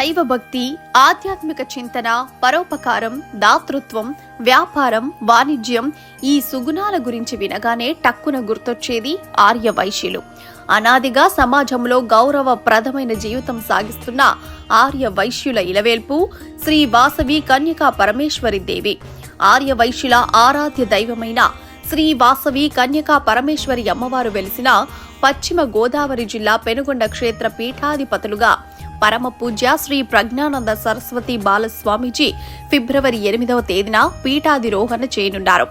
దైవభక్తి ఆధ్యాత్మిక చింతన పరోపకారం దాతృత్వం వ్యాపారం వాణిజ్యం ఈ సుగుణాల గురించి వినగానే టక్కున గుర్తొచ్చేది ఆర్య వైశ్యులు అనాదిగా సమాజంలో గౌరవప్రదమైన జీవితం సాగిస్తున్న ఆర్య వైశ్యుల ఇలవేల్పు శ్రీ వాసవి కన్యకా పరమేశ్వరి దేవి. ఆర్య వైశ్యుల ఆరాధ్య దైవమైన శ్రీ వాసవి కన్యకా పరమేశ్వరి అమ్మవారు వెలిసిన పశ్చిమ గోదావరి జిల్లా పెనుగొండ క్షేత్ర పీఠాధిపతులుగా పరమ పూజ్య శ్రీ ప్రజ్ఞానంద సరస్వతి బాలస్వామీజీ ఫిబ్రవరి ఎనిమిదవ తేదీన పీఠాధిరోహణ చేయనున్నారు.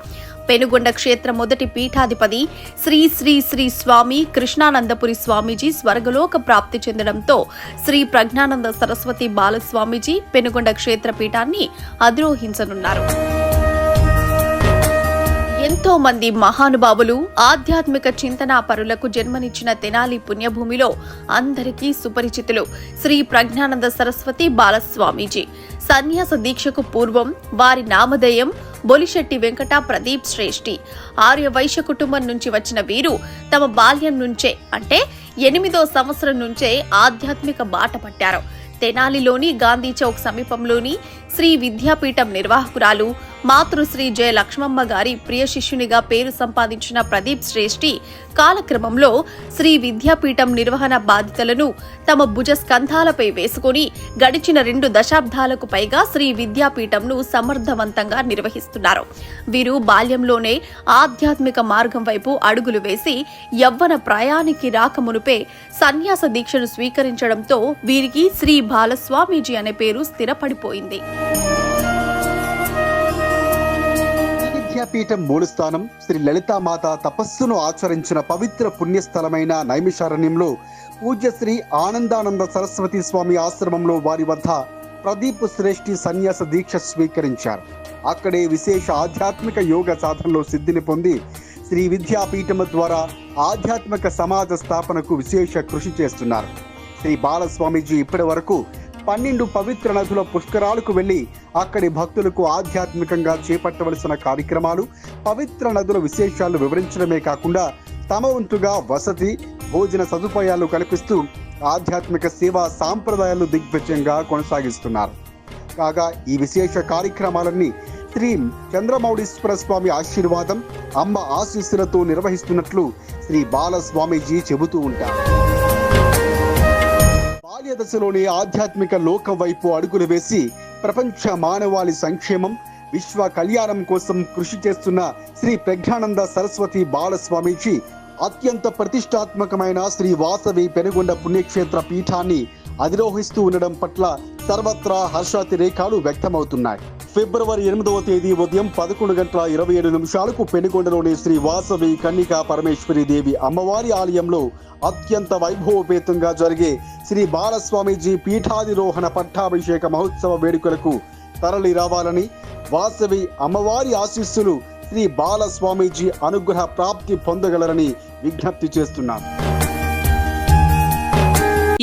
పెనుగొండ క్షేత్ర మొదటి పీఠాధిపతి శ్రీ శ్రీ శ్రీ స్వామి కృష్ణానందపురి స్వామీజీ స్వర్గలోక ప్రాప్తి చెందడంతో శ్రీ ప్రజ్ఞానంద సరస్వతి బాలస్వామీజీ పెనుగొండ క్షేత్ర పీఠాన్ని అధిరోహించనున్నారు. ఎంతో మంది మహానుభావులు ఆధ్యాత్మిక చింతనా పరులకు జన్మనిచ్చిన తెనాలి పుణ్యభూమిలో అందరికీ సుపరిచితులు. శ్రీ ప్రజ్ఞానంద సరస్వతి బాలస్వామీజీ. సన్యాస దీక్షకు పూర్వం వారి నామధేయం బొలిశెట్టి వెంకట ప్రదీప్ శ్రేష్ఠి. ఆర్య వైశ్య కుటుంబం నుంచి వచ్చిన వీరు తమ బాల్యం నుంచే అంటే ఎనిమిదో సంవత్సరం నుంచే ఆధ్యాత్మిక బాట పట్టారు. తెనాలిలోని గాంధీ చౌక్ సమీపంలోని శ్రీ విద్యాపీఠం నిర్వాహకురాలు మాతృశ్రీ జయ లక్ష్మమ్మ గారి ప్రియ శిష్యునిగా పేరు సంపాదించిన ప్రదీప్ శ్రేష్ఠి కాలక్రమంలో శ్రీ విద్యాపీఠం నిర్వహణ బాధ్యతలను తమ భుజ స్కంధాలపై వేసుకుని గడిచిన రెండు దశాబ్దాలకు పైగా శ్రీ విద్యాపీఠంను సమర్థవంతంగా నిర్వహిస్తున్నారు. వీరు బాల్యంలోనే ఆధ్యాత్మిక మార్గం వైపు అడుగులు వేసి యవ్వన ప్రయాణికి రాకమునుపే సన్యాస దీక్షను స్వీకరించడంతో వీరికి శ్రీ బాలస్వామీజీ అనే పేరు స్థిరపడిపోయింది. విద్యాపీఠం మూలస్థానం శ్రీ లలితామాత తపస్సును ఆచరించిన పవిత్ర పుణ్యస్థలమైన నైమిషారణ్యంలో పూజ్యశ్రీ ఆనందానంద సరస్వతి స్వామి ఆశ్రమంలో వారి వద్ద ప్రదీప్ శ్రేష్ఠి సన్యాస దీక్ష స్వీకరించారు. అక్కడే విశేష ఆధ్యాత్మిక యోగ సాధనలో సిద్ధిని పొంది శ్రీ విద్యాపీఠం ద్వారా ఆధ్యాత్మిక సమాజ స్థాపనకు విశేష కృషి చేస్తున్నారు. శ్రీ బాలస్వామీజీ ఇప్పటి వరకు పన్నెండు పవిత్ర నదుల పుష్కరాలకు వెళ్ళి అక్కడి భక్తులకు ఆధ్యాత్మికంగా చేపట్టవలసిన కార్యక్రమాలు పవిత్ర నదుల విశేషాలు వివరించడమే కాకుండా తమ వంతుగా వసతి భోజన సదుపాయాలు కల్పిస్తూ ఆధ్యాత్మిక సేవా సాంప్రదాయాలు దిగ్విజయంగా కొనసాగిస్తున్నారు. కాగా ఈ విశేష కార్యక్రమాలన్నీ శ్రీ చంద్రమౌళీశ్వర స్వామి ఆశీర్వాదం అమ్మ ఆశీస్సులతో నిర్వహిస్తున్నట్లు శ్రీ బాలస్వామీజీ చెబుతూ ఉంటారు. బాల్య దశలోనే ఆధ్యాత్మిక లోకం వైపు అడుగులు వేసి ప్రపంచ మానవాళి సంక్షేమం విశ్వ కళ్యాణం కోసం కృషి చేస్తున్న శ్రీ ప్రజ్ఞానంద సరస్వతి బాలస్వామీజీ అత్యంత ప్రతిష్టాత్మకమైన శ్రీ వాసవి పెనుగొండ పుణ్యక్షేత్ర పీఠాన్ని అధిరోహిస్తూ ఉండడం పట్ల సర్వత్రా హర్షాతిరేకాలు వ్యక్తమవుతున్నాయి. ఫిబ్రవరి ఎనిమిదవ తేదీ ఉదయం పదకొండు గంటల ఇరవై ఏడు నిమిషాలకు పెనుగొండలోని శ్రీ వాసవి కన్నికా పరమేశ్వరి దేవి అమ్మవారి ఆలయంలో అత్యంత వైభవపేతంగా జరిగే శ్రీ బాలస్వామీజీ పీఠాధిరోహణ పట్టాభిషేక మహోత్సవ వేడుకలకు తరలి రావాలని వాసవి అమ్మవారి ఆశీస్సులు శ్రీ బాలస్వామీజీ అనుగ్రహ ప్రాప్తి పొందగలరని విజ్ఞప్తి చేస్తున్నాం.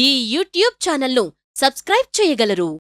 ఈ యూట్యూబ్ ఛానల్ను సబ్స్క్రైబ్ చేయగలరు.